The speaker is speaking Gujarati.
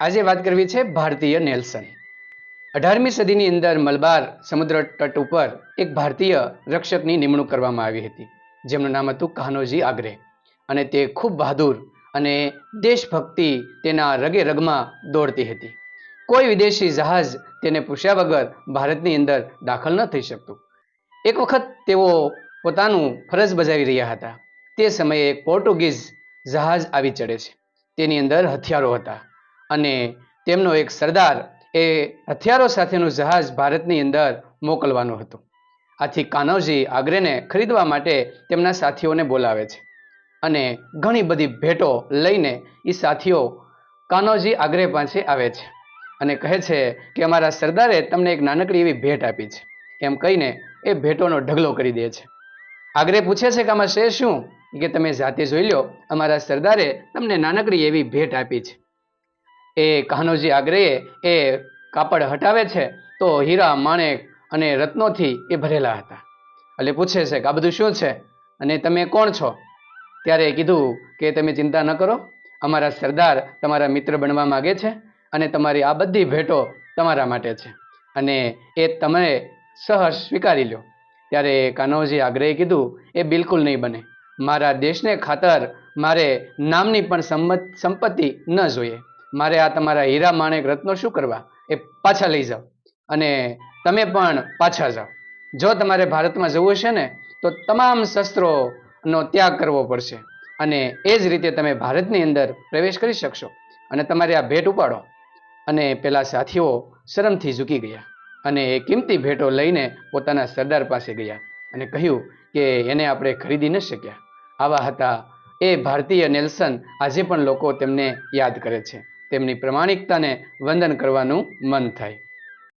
આજે વાત કરવી છે ભારતીય નેલ્સન. અઢારમી સદીની અંદર મલબાર સમુદ્ર તટ ઉપર એક ભારતીય રક્ષકની નિમણૂક કરવામાં આવી હતી, જેમનું નામ હતું કાન્હોજી આગ્રે. અને તે ખૂબ બહાદુર અને દેશભક્તિ તેના રગે રગમાં દોડતી હતી. કોઈ વિદેશી જહાજ તેને પૂછ્યા વગર ભારતની અંદર દાખલ ન થઈ શકતું. એક વખત તેઓ પોતાનું ફરજ બજાવી રહ્યા હતા. તે સમયે એક પોર્ટુગીઝ જહાજ આવી ચડે છે. તેની અંદર હથિયારો હતા. અને તેમનો એક સરદાર એ હથિયારો સાથેનું જહાજ ભારતની અંદર મોકલવાનું હતું. આથી કાનવજી આગ્રેને ખરીદવા માટે તેમના સાથીઓને બોલાવે છે અને ઘણી બધી ભેટો લઈને એ સાથીઓ કાનોજી આગ્રે પાસે આવે છે અને કહે છે કે અમારા સરદારે તમને એક નાનકડી એવી ભેટ આપી છે. એમ કહીને એ ભેટોનો ઢગલો કરી દે છે. આગ્રે પૂછે છે કે આમાં છે શું? કે તમે જાતે જોઈ લો, અમારા સરદારે તમને નાનકડી એવી ભેટ આપી છે. એ કાન્હોજી આગ્રેએ એ કાપડ હટાવે છે, તો હીરા, માણેક અને રત્નોથી એ ભરેલા હતા. એટલે પૂછે છે કે આ બધું શું છે? અને તમે કોણ છો? ત્યારે કીધું કે તમે ચિંતા ન કરો, અમારા સરદાર તમારા મિત્ર બનવા માગે છે અને તમારી આ બધી ભેટો તમારા માટે છે. અને એ તમે સહર્ષ સ્વીકારી લો. ત્યારે કાનોજી આગ્રહે કીધું, એ બિલકુલ નહીં બને. મારા દેશને ખાતર મારે નામની પણ સંમત, સંપત્તિ ન જોઈએ. મારે આ તમારા હીરા માણેક રત્નો શું કરવા? એ પાછા લઈ જાઓ. અને તમે પણ પાછા જાઓ. જો તમારે ભારતમાં જવું હશે ને, તો તમામ શસ્ત્રોનો ત્યાગ કરવો પડશે. અને એ જ રીતે તમે ભારતની અંદર પ્રવેશ કરી શકશો. અને તમારે આ ભેટ ઉપાડો. અને પેલા સાથીઓ શરમથી ઝૂકી ગયા. અને એ કિંમતી ભેટો લઈને પોતાના સરદાર પાસે ગયા અને કહ્યું કે એને આપણે ખરીદી ન શક્યા. આવા હતા એ ભારતીય નેલ્સન આજે પણ લોકો તેમને યાદ કરે છે. તેમની પ્રમાણિકતાને વંદન કરવાનું મન થાય.